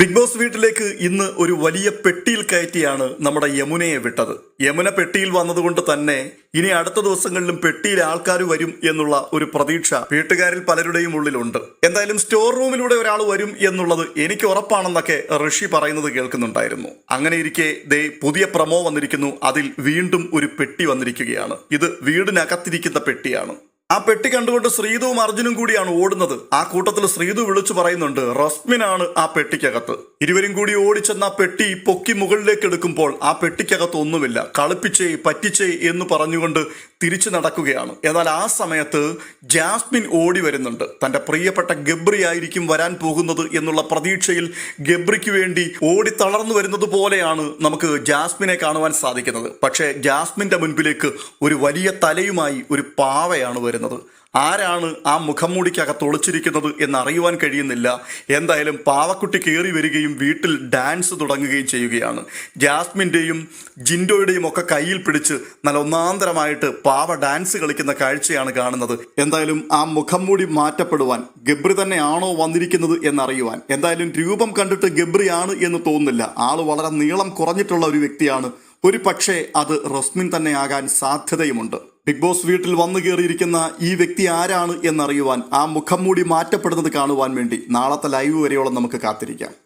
Big boss വീട്ടിലേക്ക് ഇന്ന് ഒരു വലിയ പെട്ടിയിൽ കയറ്റിയാണ് നമ്മുടെ യമുനയെ വിട്ടത്. യമുന പെട്ടിയിൽ വന്നതുകൊണ്ട് തന്നെ ഇനി അടുത്ത ദിവസങ്ങളിലും പെട്ടിയിൽ ആൾക്കാർ വരും എന്നുള്ള ഒരു പ്രതീക്ഷ വീട്ടുകാരിൽ പലരുടെയും ഉള്ളിലുണ്ട്. എന്തായാലും സ്റ്റോർ റൂമിലൂടെ ഒരാൾ വരും എന്നുള്ളത് എനിക്ക് ഉറപ്പാണെന്നൊക്കെ ഋഷി പറയുന്നത് കേൾക്കുന്നുണ്ടായിരുന്നു. അങ്ങനെ ഇരിക്കെ ദേ പുതിയ പ്രമോ വന്നിരിക്കുന്നു. അതിൽ വീണ്ടും ഒരു പെട്ടി വന്നിരിക്കുകയാണ്. ഇത് വീടിനകത്തിരിക്കുന്ന പെട്ടിയാണ്. ആ പെട്ടി കണ്ടുകൊണ്ട് ശ്രീതുവും അർജുനും കൂടിയാണ് ഓടുന്നത്. ആ കൂട്ടത്തിൽ ശ്രീതു വിളിച്ചു പറയുന്നുണ്ട് റസ്മിനാണ് ആ പെട്ടിക്കകത്ത്. ഇരുവരും കൂടി ഓടിച്ചെന്ന പെട്ടി പൊക്കി മുകളിലേക്ക് എടുക്കുമ്പോൾ ആ പെട്ടിക്കകത്ത് ഒന്നുമില്ല. കളിപ്പിച്ചേ പറ്റിച്ചേ എന്ന് പറഞ്ഞുകൊണ്ട് തിരിച്ചു നടക്കുകയാണ്. എന്നാൽ ആ സമയത്ത് ജാസ്മിൻ ഓടി വരുന്നുണ്ട്. തന്റെ പ്രിയപ്പെട്ട ഗബ്രി ആയിരിക്കും വരാൻ പോകുന്നത് എന്നുള്ള പ്രതീക്ഷയിൽ ഗബ്രിക്ക് വേണ്ടി ഓടി തളർന്നു വരുന്നത് പോലെയാണ് നമുക്ക് ജാസ്മിനെ കാണുവാൻ സാധിക്കുന്നത്. പക്ഷേ ജാസ്മിന്റെ മുൻപിലേക്ക് ഒരു വലിയ തലയുമായി ഒരു പാവയാണ് വരുന്നത്. ആരാണ് ആ മുഖംമൂടിക്കകത്ത് ഒളിച്ചിരിക്കുന്നത് എന്ന് അറിയുവാൻ കഴിയുന്നില്ല. എന്തായാലും പാവക്കുട്ടി കയറി വരികയും വീട്ടിൽ ഡാൻസ് തുടങ്ങുകയും ചെയ്യുകയാണ്. ജാസ്മിന്റെയും ജിൻഡോയുടെയും ഒക്കെ കയ്യിൽ പിടിച്ച് നല്ല ഒന്നാന്തരമായിട്ട് പാവ ഡാൻസ് കളിക്കുന്ന കാഴ്ചയാണ് കാണുന്നത്. എന്തായാലും ആ മുഖം മൂടി മാറ്റപ്പെടുവാൻ ഗബ്രി തന്നെയാണോ വന്നിരിക്കുന്നത് എന്നറിയുവാൻ. എന്തായാലും രൂപം കണ്ടിട്ട് ഗബ്രിയാണ് എന്ന് തോന്നുന്നില്ല. ആൾ വളരെ നീളം കുറഞ്ഞിട്ടുള്ള ഒരു വ്യക്തിയാണ്. ഒരു പക്ഷേ അത് റസ്മിൻ തന്നെ ആകാൻ സാധ്യതയുമുണ്ട്. ബിഗ് ബോസ് വീട്ടിൽ വന്നു കയറിയിരിക്കുന്ന ഈ വ്യക്തി ആരാണ് എന്നറിയുവാൻ ആ മുഖം മൂടി മാറ്റപ്പെടുന്നത് കാണുവാൻ വേണ്ടി നാളത്തെ ലൈവ് വരെയോളം നമുക്ക് കാത്തിരിക്കാം.